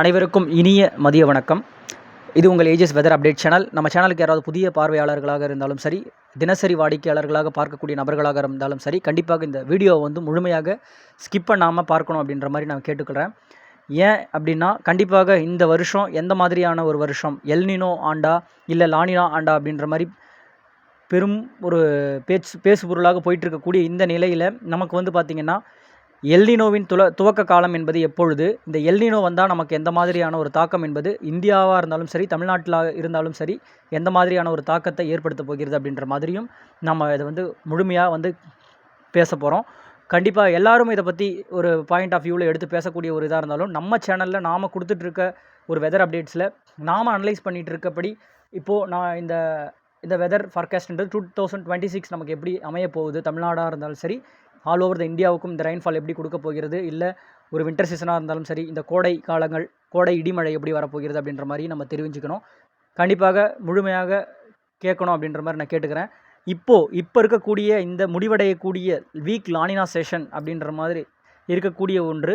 அனைவருக்கும் இனிய மதிய வணக்கம். இது உங்கள் ஏஜஸ் வெதர் அப்டேட் சேனல் நம்ம சேனலுக்கு யாராவது புதிய பார்வையாளர்களாக இருந்தாலும் சரி தினசரி வாடிக்கையாளர்களாக பார்க்கக்கூடிய நபர்களாக இருந்தாலும் சரி கண்டிப்பாக இந்த வீடியோவை வந்து முழுமையாக ஸ்கிப் பண்ணாமல் பார்க்கணும் அப்படின்ற மாதிரி நான் கேட்டுக்கிறேன் ஏன் அப்படின்னா கண்டிப்பாக இந்த வருஷம் எந்த மாதிரியான ஒரு வருஷம்? எல்னினோ ஆண்டா இல்லை லானினா ஆண்டா அப்படின்ற மாதிரி பெரும் ஒரு பேச்சு பேசு பொருளாக போயிட்டு இருக்கக்கூடிய இந்த நிலையில் நமக்கு வந்து பார்த்திங்கன்னா எல்னினோவின் துல துவக்க காலம் என்பது எப்பொழுது? இந்த எல்னினோ வந்தால் நமக்கு எந்த மாதிரியான ஒரு தாக்கம் என்பது இந்தியாவாக இருந்தாலும் சரி தமிழ்நாட்டில் இருந்தாலும் சரி எந்த மாதிரியான ஒரு தாக்கத்தை ஏற்படுத்த போகிறது அப்படின்ற மாதிரியும் நம்ம இதை வந்து முழுமையாக வந்து பேச போகிறோம் கண்டிப்பாக எல்லாரும் இதை பற்றி ஒரு பாயிண்ட் ஆஃப் வியூவில் எடுத்து பேசக்கூடிய ஒரு இதாக இருந்தாலும் நம்ம சேனலில் நாம் கொடுத்துட்ருக்க ஒரு வெதர் அப்டேட்ஸில் நாம் அனலைஸ் பண்ணிகிட்டு இருக்கபடி இப்போது நான் இந்த இந்த வெதர் ஃபார்காஸ்ட்ன்றது டூ தௌசண்ட் டுவெண்ட்டி சிக்ஸ் நமக்கு எப்படி அமைய போகுது தமிழ்நாடாக இருந்தாலும் சரி ஆல் ஓவர் த இந்தியாவுக்கும் இந்த ரெயின்ஃபால் எப்படி கொடுக்க போகிறது? இல்லை ஒரு வின்டர் சீசனாக இருந்தாலும் சரி இந்த கோடை காலங்கள் கோடை இடிமழை எப்படி வரப்போகிறது அப்படின்ற மாதிரி நம்ம தெரிவிச்சுக்கணும் கண்டிப்பாக முழுமையாக கேட்கணும் அப்படின்ற மாதிரி நான் கேட்டுக்கிறேன். இப்போது இப்போ இருக்கக்கூடிய இந்த முடிவடையக்கூடிய வீக் லானினா செஷன் அப்படின்ற மாதிரி இருக்கக்கூடிய ஒன்று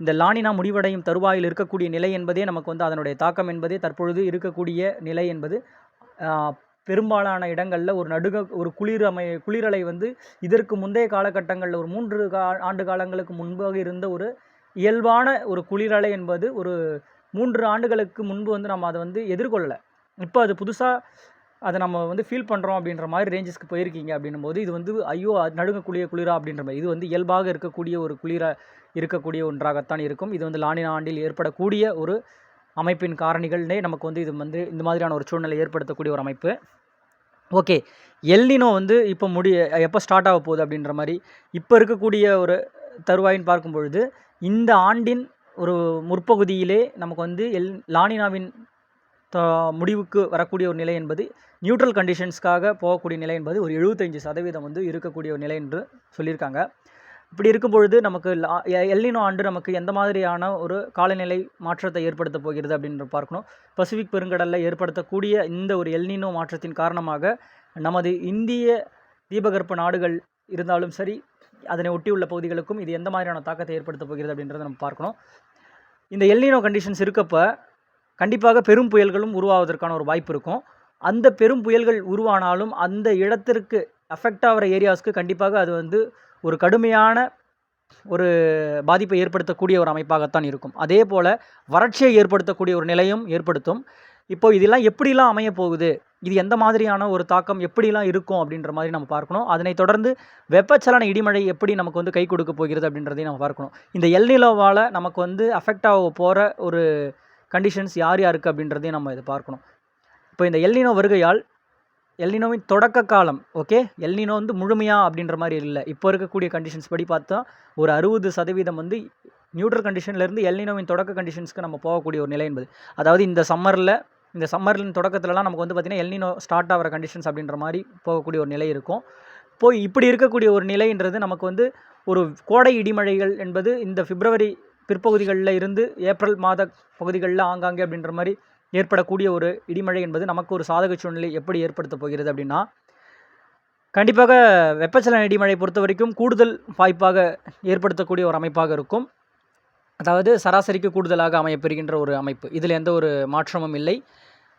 இந்த லானினா முடிவடையும் தருவாயில் இருக்கக்கூடிய நிலை என்பதே நமக்கு வந்து அதனுடைய தாக்கம் என்பதே தற்பொழுது இருக்கக்கூடிய நிலை என்பது பெரும்பாலான இடங்களில் ஒரு நடுக ஒரு குளிர் அமை குளிரலை வந்து இதற்கு முந்தைய காலகட்டங்களில் ஒரு மூன்று கா ஆண்டு காலங்களுக்கு முன்பாக இருந்த ஒரு இயல்பான ஒரு குளிரலை என்பது ஒரு மூன்று ஆண்டுகளுக்கு முன்பு வந்து நம்ம அதை வந்து எதிர்கொள்ளலை. இப்போ அது புதுசாக அதை நம்ம வந்து ஃபீல் பண்ணுறோம் அப்படின்ற மாதிரி ரேஞ்சஸ்க்கு போயிருக்கீங்க அப்படின்னும் போது இது வந்து ஐயோ நடுங்கக்கூடிய குளிரா அப்படின்ற மாதிரி. இது வந்து இயல்பாக இருக்கக்கூடிய ஒரு குளிர இருக்கக்கூடிய ஒன்றாகத்தான் இருக்கும். இது வந்து லானின ஆண்டில் ஏற்படக்கூடிய ஒரு அமைப்பின் காரணிகள்னே நமக்கு வந்து இது வந்து இந்த மாதிரியான ஒரு சூழ்நிலை ஏற்படுத்தக்கூடிய ஒரு அமைப்பு. ஓகே எல்லினோ வந்து இப்போ முடி எப்போ ஸ்டார்ட் ஆக போகுது அப்படின்ற மாதிரி இப்போ இருக்கக்கூடிய ஒரு தருவாயின்னு பார்க்கும் பொழுது இந்த ஆண்டின் ஒரு முற்பகுதியிலே நமக்கு வந்து எல் லானினாவின் முடிவுக்கு வரக்கூடிய ஒரு நிலை என்பது நியூட்ரல் கண்டிஷன்ஸ்க்காக போகக்கூடிய நிலை என்பது ஒரு எழுபத்தஞ்சு சதவீதம் வந்து இருக்கக்கூடிய ஒரு நிலை என்று சொல்லியிருக்காங்க. இப்படி இருக்கும் பொழுது நமக்கு எல்லினோ ஆண்டு நமக்கு எந்த மாதிரியான ஒரு காலநிலை மாற்றத்தை ஏற்படுத்த போகிறது அப்படின்ற பார்க்கணும். பசிபிக் பெருங்கடலில் ஏற்படுத்தக்கூடிய இந்த ஒரு எல்னினோ மாற்றத்தின் காரணமாக நமது இந்திய தீபகற்ப நாடுகள் இருந்தாலும் சரி அதனை ஒட்டியுள்ள பகுதிகளுக்கும் இது எந்த மாதிரியான தாக்கத்தை ஏற்படுத்த போகிறது அப்படின்றத நம்ம பார்க்கணும். இந்த எல்னினோ கண்டிஷன்ஸ் இருக்கப்போ கண்டிப்பாக பெரும் புயல்களும் உருவாவதற்கான ஒரு வாய்ப்பு இருக்கும். அந்த பெரும் புயல்கள் உருவானாலும் அந்த இடத்திற்கு அஃபெக்ட் ஆகிற ஏரியாஸ்க்கு கண்டிப்பாக அது வந்து ஒரு கடுமையான ஒரு பாதிப்பை ஏற்படுத்தக்கூடிய ஒரு அமைப்பாகத்தான் இருக்கும். அதே போல் வறட்சியை ஏற்படுத்தக்கூடிய ஒரு நிலையும் ஏற்படுத்தும். இப்போ இதெல்லாம் எப்படிலாம் அமைய போகுது? இது எந்த மாதிரியான ஒரு தாக்கம் எப்படிலாம் இருக்கும் அப்படின்ற மாதிரி நம்ம பார்க்கணும். அதனை தொடர்ந்து வெப்பச்சலன இடிமழை எப்படி நமக்கு வந்து கை கொடுக்க போகிறது அப்படின்றதையும் நம்ம பார்க்கணும். இந்த எல்நிலோவால் நமக்கு வந்து அஃபெக்ட் ஆக போகிற ஒரு கண்டிஷன்ஸ் யார் யாருக்கு அப்படின்றதையும் நம்ம இதை பார்க்கணும். இப்போ இந்த எல்னினோ வருகையால் எல்னினோவின் தொடக்க காலம் ஓகே எல்னினோ வந்து முழுமையாக அப்படின்ற மாதிரி இல்லை. இப்போ இருக்கக்கூடிய கண்டிஷன்ஸ் படி பார்த்தா ஒரு அறுபது சதவீதம் வந்து நியூட்ரல் கண்டிஷன்லேருந்து எல்னினோவின் தொடக்க கண்டிஷன்ஸ்க்கு நம்ம போகக்கூடிய ஒரு நிலை என்பது. அதாவது இந்த சம்மரில் இந்த சம்மரின் தொடக்கத்துலலாம் நமக்கு வந்து பார்த்திங்கன்னா எல்னினோ ஸ்டார்ட் ஆகிற கண்டிஷன்ஸ் அப்படின்ற மாதிரி போகக்கூடிய ஒரு நிலை இருக்கும். போய் இப்படி இருக்கக்கூடிய ஒரு நிலைன்றது நமக்கு வந்து ஒரு கோடை இடிமழைகள் என்பது இந்த பிப்ரவரி பிற்பகுதிகளில் இருந்து ஏப்ரல் மாத பகுதிகளில் ஆங்காங்கே அப்படின்ற மாதிரி ஏற்படக்கூடிய ஒரு இடிமழை என்பது நமக்கு ஒரு சாதக சூழ்நிலை எப்படி ஏற்படுத்தப் போகிறது அப்படின்னா கண்டிப்பாக வெப்பச்சலன இடிமழை பொறுத்த வரைக்கும் கூடுதல் வாய்ப்பாக ஏற்படுத்தக்கூடிய ஒரு அமைப்பாக இருக்கும். அதாவது சராசரிக்கு கூடுதலாக அமையப்பெறுகின்ற ஒரு அமைப்பு. இதில் எந்த ஒரு மாற்றமும் இல்லை.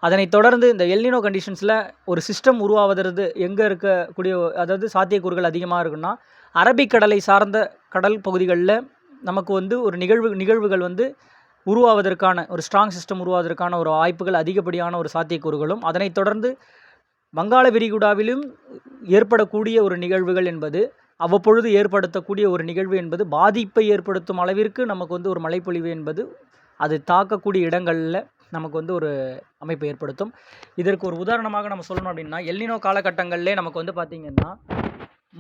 அதனைத் தொடர்ந்து இந்த எல்னினோ கண்டிஷன்ஸில் ஒரு சிஸ்டம் உருவாவதற்கு எங்கே இருக்கக்கூடிய அதாவது சாத்தியக்கூறுகள் அதிகமாக இருக்குன்னா அரபிக்கடலை சார்ந்த கடல் பகுதிகளில் நமக்கு வந்து ஒரு நிகழ்வு நிகழ்வுகள் வந்து உருவாவதற்கான ஒரு ஸ்ட்ராங் சிஸ்டம் உருவாவதற்கான ஒரு வாய்ப்புகள் அதிகப்படியான ஒரு சாத்தியக்கூறுகளும் அதனைத் தொடர்ந்து வங்காள விரிகுடாவிலும் ஏற்படக்கூடிய ஒரு நிகழ்வுகள் என்பது அவ்வப்பொழுது ஏற்படுத்தக்கூடிய ஒரு நிகழ்வு என்பது பாதிப்பை ஏற்படுத்தும் அளவிற்கு நமக்கு வந்து ஒரு மழைப்பொழிவு என்பது அது தாக்கக்கூடிய இடங்களில் நமக்கு வந்து ஒரு அமைப்பு ஏற்படுத்தும். இதற்கு ஒரு உதாரணமாக நம்ம சொல்லணும் அப்படின்னா எல்லினோ காலகட்டங்களிலே நமக்கு வந்து பார்த்திங்கன்னா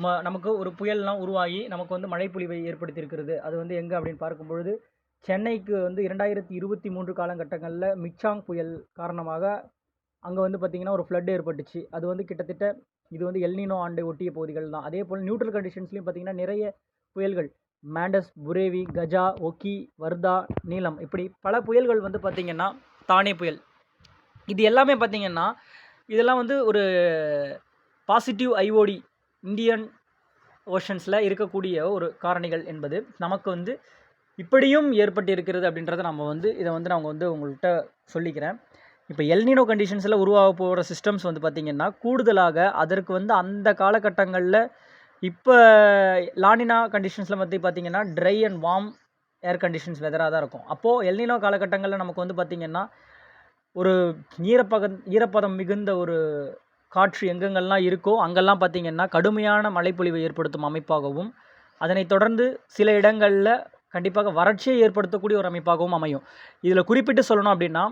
ம நமக்கு ஒரு புயல்லாம் உருவாகி நமக்கு வந்து மழைப்பொழிவை ஏற்படுத்தியிருக்கிறது. அது வந்து எங்கே அப்படின்னு பார்க்கும் பொழுது சென்னைக்கு வந்து இரண்டாயிரத்தி இருபத்தி மூன்று காலகட்டங்களில் மிச்சாங் புயல் காரணமாக அங்கே வந்து பார்த்திங்கன்னா ஒரு ஃப்ளட் ஏற்பட்டுச்சு. அது வந்து கிட்டத்தட்ட இது வந்து எல்னினோ ஆண்டை ஒட்டிய பகுதிகள் தான். அதே போல் நியூட்ரல் கண்டிஷன்ஸ்லையும் பார்த்திங்கன்னா நிறைய புயல்கள். மேண்டஸ் புரேவி கஜா ஒக்கி வர்தா நீலம் இப்படி பல புயல்கள் வந்து பார்த்திங்கன்னா தானே புயல். இது எல்லாமே பார்த்திங்கன்னா இதெல்லாம் வந்து ஒரு பாசிட்டிவ் ஐஓடி இந்தியன் ஓஷன்ஸில் இருக்கக்கூடிய ஒரு காரணிகள் என்பது. நமக்கு வந்து இப்படியும் ஏற்பட்டிருக்கிறது அப்படின்றத நம்ம வந்து இதை வந்து நான் வந்து உங்கள்கிட்ட சொல்லிக்கிறேன். இப்போ எல்னினோ கண்டிஷன்ஸில் உருவாக போகிற சிஸ்டம்ஸ் வந்து பார்த்திங்கன்னா கூடுதலாக அதற்கு வந்து அந்த காலகட்டங்களில் இப்போ லானினா கண்டிஷன்ஸில் பற்றி பார்த்திங்கன்னா dry and warm air conditions வெதராக தான் இருக்கும். அப்போது எல்னினோ காலகட்டங்களில் நமக்கு வந்து பார்த்திங்கன்னா ஒரு ஈரப்பக ஈரப்பதம் மிகுந்த ஒரு காற்று எங்கெங்கெல்லாம் இருக்கோ அங்கெல்லாம் பார்த்திங்கன்னா கடுமையான மழைப்பொழிவை ஏற்படுத்தும் அமைப்பாகவும் அதனைத் தொடர்ந்து சில இடங்களில் கண்டிப்பாக வறட்சியை ஏற்படுத்தக்கூடிய ஒரு அமைப்பாகவும் அமையும். இதில் குறிப்பிட்டு சொல்லணும் அப்படின்னா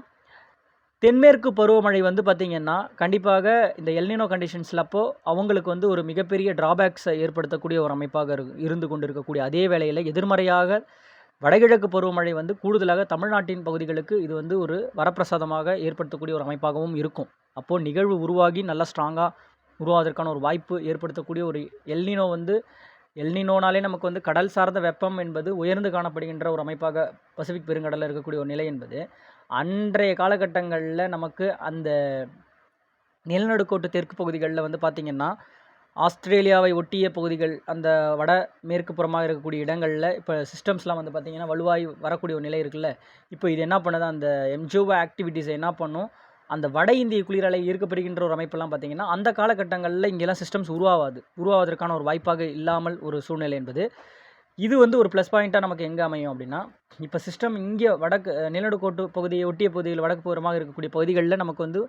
தென்மேற்கு பருவமழை வந்து பார்த்திங்கன்னா கண்டிப்பாக இந்த எல்னினோ கண்டிஷன்ஸில் அப்போது அவங்களுக்கு வந்து ஒரு மிகப்பெரிய ட்ராபேக்ஸை ஏற்படுத்தக்கூடிய ஒரு அமைப்பாக இரு இருந்து கொண்டு இருக்கக்கூடிய அதே வேளையில் எதிர்மறையாக வடகிழக்கு பருவமழை வந்து கூடுதலாக தமிழ்நாட்டின் பகுதிகளுக்கு இது வந்து ஒரு வரப்பிரசாதமாக ஏற்படுத்தக்கூடிய ஒரு அமைப்பாகவும் இருக்கும். அப்போது நிகழ்வு உருவாகி நல்லா ஸ்ட்ராங்காக உருவாவதற்கான ஒரு வாய்ப்பு ஏற்படுத்தக்கூடிய ஒரு எல்னினோ வந்து எல்னினோனாலே நமக்கு வந்து கடல் சார்ந்த வெப்பம் என்பது உயர்ந்து காணப்படுகின்ற ஒரு அமைப்பாக பசிபிக் பெருங்கடலில் இருக்கக்கூடிய ஒரு நிலை என்பது. அன்றைய காலகட்டங்களில் நமக்கு அந்த நிலநடுக்கோட்டு தெற்கு பகுதிகளில் வந்து பார்த்திங்கன்னா ஆஸ்திரேலியாவை ஒட்டிய பகுதிகள் அந்த வட மேற்கு புறமாக இருக்கக்கூடிய இடங்களில் இப்போ சிஸ்டம்ஸ்லாம் வந்து பார்த்திங்கன்னா வலுவாய் வரக்கூடிய ஒரு நிலை இருக்குல்ல. இப்போ இது என்ன பண்ணுது? அந்த எம்ஜிஓ ஆக்டிவிட்டீஸை என்ன பண்ணும்? அந்த வட இந்திய குளிரலை ஈர்க்கப்படுகின்ற ஒரு அமைப்பெல்லாம் பார்த்திங்கன்னா அந்த காலகட்டங்களில் இங்கெல்லாம் சிஸ்டம்ஸ் உருவாகாது உருவாவதற்கான ஒரு வாய்ப்பாக இல்லாமல் ஒரு சூழ்நிலை என்பது. இது வந்து ஒரு ப்ளஸ் பாயிண்ட்டாக நமக்கு எங்கே அமையும் அப்படின்னா இப்போ சிஸ்டம் இங்கே வடக்கு நிலநடுக்கோட்டு பகுதியை ஒட்டிய பகுதியில் வடக்கு புறமாக இருக்கக்கூடிய பகுதிகளில் நமக்கு வந்து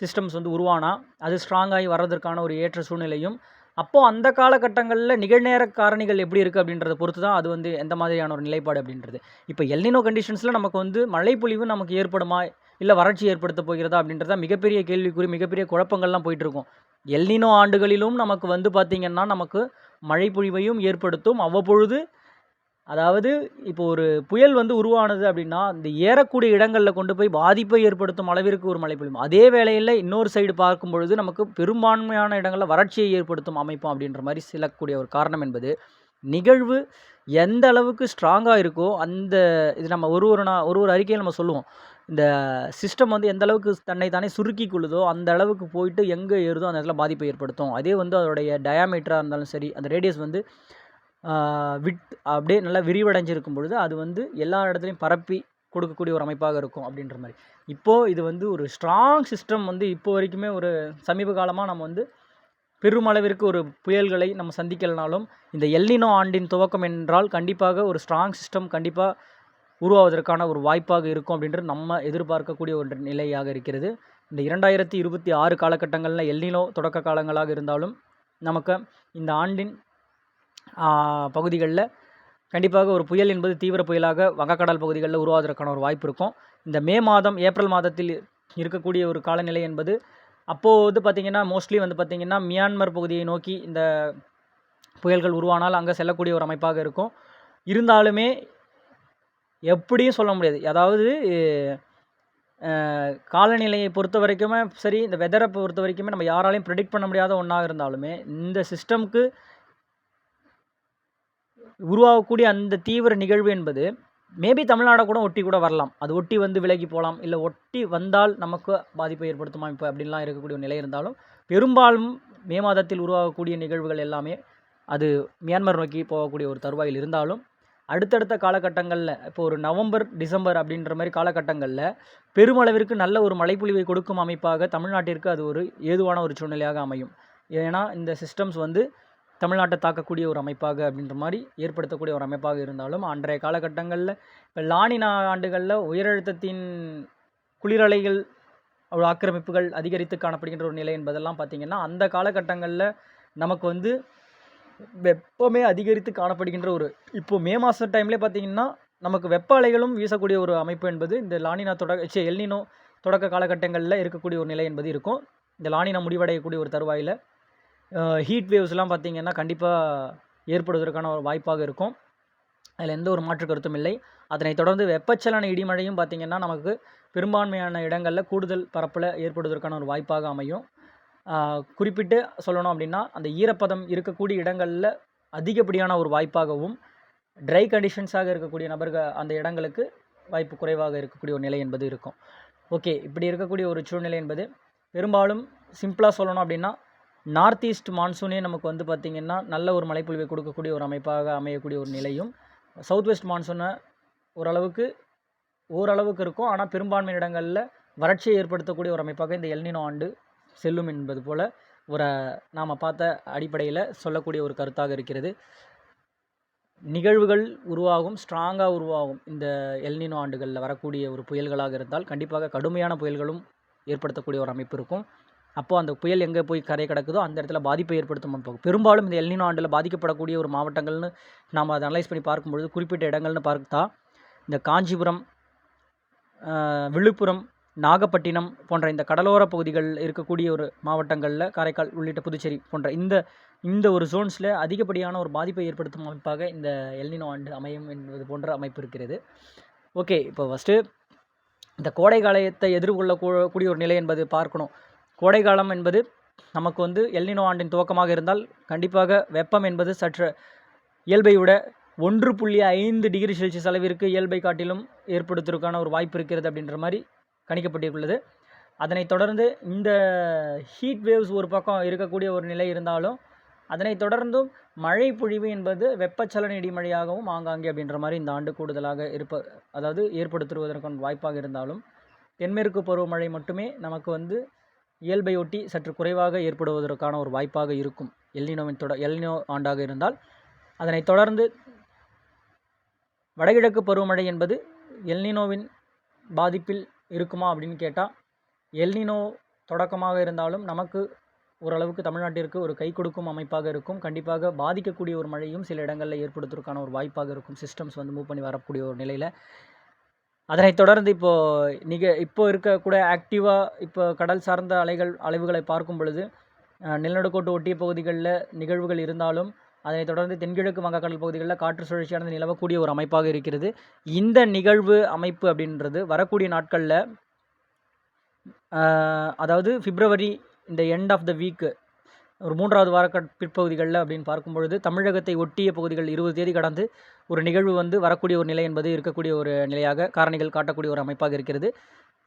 சிஸ்டம்ஸ் வந்து உருவானா அது ஸ்ட்ராங்காகி வர்றதற்கான ஒரு ஏற்ற சூழ்நிலையும் அப்போது அந்த காலகட்டங்களில் நிகழ்நேர காரணிகள் எப்படி இருக்குது அப்படின்றத பொறுத்து தான் அது வந்து எந்த மாதிரியான ஒரு நிலைப்பாடு அப்படின்றது. இப்போ எல்னினோ கண்டிஷன்ஸில் நமக்கு வந்து மழைப்பொழிவு நமக்கு ஏற்படுமா இல்லை வறட்சி ஏற்படுத்த போகிறதா அப்படின்றத மிகப்பெரிய கேள்விக்குறி மிகப்பெரிய குழப்பங்கள்லாம் போயிட்டுருக்கும். எல்னினோ ஆண்டுகளிலும் நமக்கு வந்து பார்த்திங்கன்னா நமக்கு மழைப்பொழிவையும் ஏற்படுத்தும். அவ்வப்பொழுது அதாவது இப்போ ஒரு புயல் வந்து உருவானது அப்படின்னா இந்த ஏறக்கூடிய இடங்களில் கொண்டு போய் பாதிப்பை ஏற்படுத்தும் அளவிற்கு ஒரு மழை பொழியும் அதே வேளையில் இன்னொரு சைடு பார்க்கும் பொழுது நமக்கு பெரும்பான்மையான இடங்களில் வறட்சியை ஏற்படுத்தும் அமைப்போம் அப்படின்ற மாதிரி சிலக்கூடிய ஒரு காரணம் என்பது நிகழ்வு எந்த அளவுக்கு ஸ்ட்ராங்காக இருக்கோ அந்த இது நம்ம ஒரு ஒரு நான் ஒரு ஒரு அறிக்கையில் நம்ம சொல்லுவோம். இந்த சிஸ்டம் வந்து எந்த அளவுக்கு தன்னை தானே சுருக்கி கொள்ளுதோ அந்த அளவுக்கு போயிட்டு எங்கே ஏறுதோ அந்த இடத்துல பாதிப்பை ஏற்படுத்தும். அதே வந்து அதோடைய டயாமீட்டராக இருந்தாலும் சரி அந்த ரேடியஸ் வந்து விட் அப்படியே நல்லா விரிவடைஞ்சிருக்கும் பொழுது அது வந்து எல்லா இடத்துலையும் பரப்பி கொடுக்கக்கூடிய ஒரு அமைப்பாக இருக்கும் அப்படின்ற மாதிரி. இப்போது இது வந்து ஒரு ஸ்ட்ராங் சிஸ்டம் வந்து இப்போ வரைக்குமே ஒரு சமீப காலமாக நம்ம வந்து பெருமளவிற்கு ஒரு புயல்களை நம்ம சந்திக்கலனாலும் இந்த எல்லினோ ஆண்டின் துவக்கம் என்றால் கண்டிப்பாக ஒரு ஸ்ட்ராங் சிஸ்டம் கண்டிப்பாக உருவாவதற்கான ஒரு வாய்ப்பாக இருக்கும் அப்படின்றது நம்ம எதிர்பார்க்கக்கூடிய ஒரு நிலையாக இருக்கிறது. இந்த இரண்டாயிரத்தி இருபத்தி ஆறு காலகட்டங்களில் எல்லினோ தொடக்க காலங்களாக இருந்தாலும் நமக்கு இந்த ஆண்டின் பகுதிகளில் கண்டிப்பாக ஒரு புயல் என்பது தீவிர புயலாக வங்கக்கடல் பகுதிகளில் உருவாவதற்கான ஒரு வாய்ப்பு இருக்கும். இந்த மே மாதம் ஏப்ரல் மாதத்தில் இருக்கக்கூடிய ஒரு காலநிலை என்பது அப்போது வந்து பார்த்திங்கன்னா மோஸ்ட்லி வந்து பார்த்திங்கன்னா மியான்மர் பகுதியை நோக்கி இந்த புயல்கள் உருவானால் அங்கே செல்லக்கூடிய ஒரு அமைப்பாக இருக்கும். இருந்தாலுமே எப்படியும் சொல்ல முடியாது. அதாவது காலநிலையை பொறுத்த வரைக்குமே சரி இந்த வெதரை பொறுத்த வரைக்குமே நம்ம யாராலையும் ப்ரெடிக்ட் பண்ண முடியாத ஒன்றாக இருந்தாலுமே இந்த சிஸ்டம்க்கு உருவாகக்கூடிய அந்த தீவிர நிகழ்வு என்பது மேபி தமிழ்நாடை கூட ஒட்டி கூட வரலாம். அது ஒட்டி வந்து விலகி போகலாம் இல்லை ஒட்டி வந்தால் நமக்கு பாதிப்பை ஏற்படுத்துமா? இப்போ அப்படின்லாம் இருக்கக்கூடிய ஒரு நிலை இருந்தாலும் பெரும்பாலும் மே மாதத்தில் உருவாகக்கூடிய நிகழ்வுகள் எல்லாமே அது மியான்மர் நோக்கி போகக்கூடிய ஒரு தருவாயில் இருந்தாலும் அடுத்தடுத்த காலகட்டங்களில் இப்போ ஒரு நவம்பர் டிசம்பர் அப்படின்ற மாதிரி காலகட்டங்களில் பெருமளவிற்கு நல்ல ஒரு மழைப்பொழிவை கொடுக்கும் அமைப்பாக தமிழ்நாட்டிற்கு அது ஒரு ஏதுவான ஒரு சூழ்நிலையாக அமையும். ஏன்னா இந்த சிஸ்டம்ஸ் வந்து தமிழ்நாட்டை தாக்கக்கூடிய ஒரு அமைப்பாக அப்படின்ற மாதிரி ஏற்படுத்தக்கூடிய ஒரு அமைப்பாக இருந்தாலும் அன்றைய காலகட்டங்களில் இப்போ லானினா ஆண்டுகளில் உயரழுத்தத்தின் குளிரலைகள் ஆக்கிரமிப்புகள் அதிகரித்து காணப்படுகின்ற ஒரு நிலை என்பதெல்லாம் பார்த்திங்கன்னா அந்த காலகட்டங்களில் நமக்கு வந்து வெப்பமே அதிகரித்து காணப்படுகின்ற ஒரு இப்போது மே மாத டைம்லேயே பார்த்திங்கன்னா நமக்கு வெப்ப அலைகளும் வீசக்கூடிய ஒரு அமைப்பு என்பது இந்த லானினா தொடக்க சே எல்னினோ தொடக்க காலகட்டங்களில் இருக்கக்கூடிய ஒரு நிலை என்பது இருக்கும். இந்த லானினா முடிவடையக்கூடிய ஒரு தருவாயில் ஹீட் வேவ்ஸ்லாம் பார்த்திங்கன்னா கண்டிப்பாக ஏற்படுவதற்கான ஒரு வாய்ப்பாக இருக்கும். அதில் எந்த ஒரு மாற்று கருத்தும் இல்லை. அதனைத் தொடர்ந்து வெப்பச்சலன இடிமழையும் பார்த்திங்கன்னா நமக்கு பெரும்பான்மையான இடங்களில் கூடுதல் பரப்பில் ஏற்படுவதற்கான ஒரு வாய்ப்பாக அமையும். குறிப்பிட்டு சொல்லணும் அப்படின்னா அந்த ஈரப்பதம் இருக்கக்கூடிய இடங்களில் அதிகப்படியான ஒரு வாய்ப்பாகவும் ட்ரை கண்டிஷன்ஸாக இருக்கக்கூடிய நபர்கள் அந்த இடங்களுக்கு வாய்ப்பு குறைவாக இருக்கக்கூடிய ஒரு நிலை என்பது இருக்கும். ஓகே இப்படி இருக்கக்கூடிய ஒரு சூழ்நிலை என்பது பெரும்பாலும் சிம்பிளாக சொல்லணும் அப்படின்னா நார்த் ஈஸ்ட் மான்சூனே நமக்கு வந்து பார்த்திங்கன்னா நல்ல ஒரு மழைப்பொழிவை கொடுக்கக்கூடிய ஒரு அமைப்பாக அமையக்கூடிய ஒரு நிலையும். சவுத் வெஸ்ட் மான்சூனை ஓரளவுக்கு ஓரளவுக்கு இருக்கும். ஆனால் பெரும்பான்மை இடங்களில் வறட்சியை ஏற்படுத்தக்கூடிய ஒரு அமைப்பாக இந்த எல்னினோ ஆண்டு செல்லும் என்பது போல் ஒரு நாம் பார்த்த அடிப்படையில் சொல்லக்கூடிய ஒரு கருத்தாக இருக்கிறது. நிகழ்வுகள் உருவாகும் ஸ்ட்ராங்காக உருவாகும் இந்த எல்னினோ ஆண்டுகளில் வரக்கூடிய ஒரு புயல்களாக இருந்தால் கண்டிப்பாக கடுமையான புயல்களும் ஏற்படுத்தக்கூடிய ஒரு அமைப்பு இருக்கும். அப்போது அந்த புயல் எங்கே போய் கரை கிடக்குதோ அந்த இடத்துல பாதிப்பை ஏற்படுத்தும் போகும் பெரும்பாலும் இந்த எல்னினோ ஆண்டில் பாதிக்கப்படக்கூடிய ஒரு மாவட்டங்கள்னு நாம் அதை அனலைஸ் பண்ணி பார்க்கும்பொழுது குறிப்பிட்ட இடங்கள்னு பார்த்தா இந்த காஞ்சிபுரம் விழுப்புரம் நாகப்பட்டினம் போன்ற இந்த கடலோர பகுதிகள் இருக்கக்கூடிய ஒரு மாவட்டங்களில் காரைக்கால் உள்ளிட்ட புதுச்சேரி போன்ற இந்த இந்த ஒரு ஜோன்ஸில் அதிகப்படியான ஒரு பாதிப்பை ஏற்படுத்தும் அமைப்பாக இந்த எல்னினோ ஆண்டு அமையும் என்பது போன்ற அமைப்பு இருக்கிறது. ஓகே இப்போ ஃபஸ்ட்டு இந்த கோடை காலத்தை எதிர்கொள்ள கூ- கூடிய ஒரு நிலை என்பது பார்க்கணும். கோடைக்காலம் என்பது நமக்கு வந்து எல்னினோ ஆண்டின் துவக்கமாக இருந்தால் கண்டிப்பாக வெப்பம் என்பது சற்று இயல்பை விட ஒன்று புள்ளி ஐந்து டிகிரி செல்சியஸ் அளவிற்கு இயல்பை காட்டிலும் ஏற்படுத்துவதற்கான ஒரு வாய்ப்பு இருக்கிறது அப்படின்ற மாதிரி கணிக்கப்பட்டுள்ளது அதனைத் தொடர்ந்து இந்த ஹீட் வேவ்ஸ் ஒரு பக்கம் இருக்கக்கூடிய ஒரு நிலை இருந்தாலும் அதனைத் தொடர்ந்தும் மழை பொழிவு என்பது வெப்பச்சலன இடிமழையாகவும் ஆங்காங்கே அப்படின்ற மாதிரி இந்த ஆண்டு கூடுதலாக இருப்ப அதாவது ஏற்படுத்துவதற்கான வாய்ப்பாக இருந்தாலும் தென்மேற்கு பருவமழை மட்டுமே நமக்கு வந்து இயல்பை ஒட்டி சற்று குறைவாக ஏற்படுவதற்கான ஒரு வாய்ப்பாக இருக்கும். எல்னினோவின் தொட எல்னினோ ஆண்டாக இருந்தால் அதனைத் தொடர்ந்து வடகிழக்கு பருவமழை என்பது எல்னினோவின் பாதிப்பில் இருக்குமா அப்படின்னு கேட்டால் எல்னினோ தொடக்கமாக இருந்தாலும் நமக்கு ஓரளவுக்கு தமிழ்நாட்டிற்கு ஒரு கை கொடுக்கும் அமைப்பாக இருக்கும். கண்டிப்பாக பாதிக்கக்கூடிய ஒரு மழையும் சில இடங்களில் ஏற்படுத்துவதற்கான ஒரு வாய்ப்பாக இருக்கும். சிஸ்டம்ஸ் வந்து மூவ் பண்ணி வரக்கூடிய ஒரு நிலையில் அதனைத் தொடர்ந்து இப்போது நிக இப்போ இருக்கக்கூட ஆக்டிவாக இப்போ கடல் சார்ந்த அலைகள் அலைவுகளை பார்க்கும் பொழுது நிலநடுக்கோட்டு ஒட்டிய பகுதிகளில் நிகழ்வுகள் இருந்தாலும் அதனைத் தொடர்ந்து தென்கிழக்கு வங்கக்கடல் பகுதிகளில் காற்று சுழற்சியானது நிலவக்கூடிய ஒரு அமைப்பாக இருக்கிறது. இந்த நிகழ்வு அமைப்பு அப்படின்றது வரக்கூடிய நாட்களில் அதாவது பிப்ரவரி இந்த எண்ட் ஆஃப் த வீக்கு ஒரு மூன்றாவது வார பிற்பகுதிகளில் அப்படின்னு பார்க்கும் பொழுது தமிழகத்தை ஒட்டிய பகுதிகள் இருபது தேதி கடந்து ஒரு நிகழ்வு வந்து வரக்கூடிய ஒரு நிலை என்பது இருக்கக்கூடிய ஒரு நிலையாக காரணிகள் காட்டக்கூடிய ஒரு அமைப்பாக இருக்கிறது.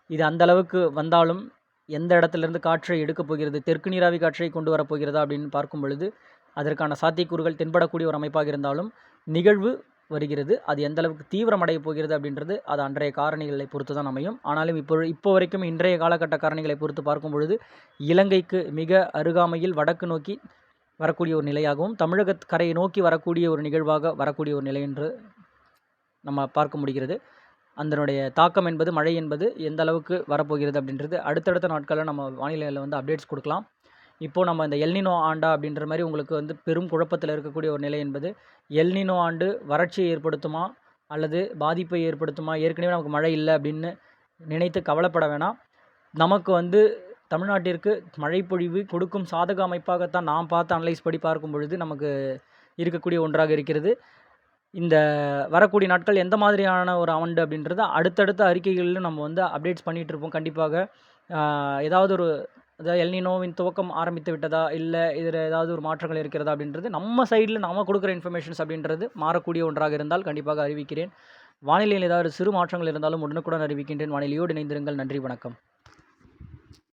இது அந்த அளவுக்கு வந்தாலும் எந்த இடத்துலேருந்து காற்றை எடுக்கப் போகிறது தெற்கு நீராவி காற்றை கொண்டு வரப்போகிறதா அப்படின்னு பார்க்கும் பொழுது அதற்கான சாத்தியக்கூறுகள் தென்படக்கூடிய ஒரு அமைப்பாக இருந்தாலும் நிகழ்வு வருகிறது. அது எந்த அளவுக்கு தீவிரமடைய போகிறது அப்படின்றது அது அன்றைய காரணிகளை பொறுத்து தான் அமையும். ஆனாலும் இப்போ இப்போ வரைக்கும் இன்றைய காலகட்ட காரணிகளை பொறுத்து பார்க்கும் பொழுது இலங்கைக்கு மிக அருகாமையில் வடக்கு நோக்கி வரக்கூடிய ஒரு நிலையாகவும் தமிழக கரையை நோக்கி வரக்கூடிய ஒரு நிகழ்வாக வரக்கூடிய ஒரு நிலை என்று நம்ம பார்க்க முடிகிறது. அதனுடைய தாக்கம் என்பது மழை என்பது எந்த அளவுக்கு வரப்போகிறது அப்படின்றது அடுத்தடுத்த நாட்களில் நம்ம வானிலையில் வந்து அப்டேட்ஸ் கொடுக்கலாம். இப்போது நம்ம இந்த எல்னினோ ஆண்டா அப்படின்ற மாதிரி உங்களுக்கு வந்து பெரும் குழப்பத்தில் இருக்கக்கூடிய ஒரு நிலை என்பது எல்னினோ ஆண்டு வறட்சியை ஏற்படுத்துமா? அல்லது பாதிப்பை ஏற்படுத்துமா? ஏற்கனவே நமக்கு மழை இல்லை அப்படின்னு நினைத்து கவலைப்பட வேணாம். நமக்கு வந்து தமிழ்நாட்டிற்கு மழைப்பொழிவு கொடுக்கும் சாதக அமைப்பாகத்தான் நாம் பார்த்து அனலைஸ் படி பார்க்கும் பொழுது நமக்கு இருக்கக்கூடிய ஒன்றாக இருக்கிறது. இந்த வரக்கூடிய நாட்கள் எந்த மாதிரியான ஒரு ஆண்டு அப்படின்றத அடுத்தடுத்த அறிக்கைகளிலும் நம்ம வந்து அப்டேட்ஸ் பண்ணிகிட்டு இருப்போம். கண்டிப்பாக ஏதாவது ஒரு அதாவது எல்னினோவின் துவக்கம் ஆரம்பித்து விட்டதா? இல்லை இதில் ஏதாவது ஒரு மாற்றங்கள் இருக்கிறதா அப்படின்றது நம்ம சைடில் நாம கொடுக்குற இன்ஃபர்மேஷன்ஸ் அப்படின்றது மாறக்கூடிய ஒன்றாக இருந்தால் கண்டிப்பாக அறிவிக்கிறேன். வானிலையில் ஏதாவது சிறு மாற்றங்கள் இருந்தாலும் உடனுக்குடன் அறிவிக்கின்றேன். வானிலையோடு இணைந்திருங்கள். நன்றி வணக்கம்.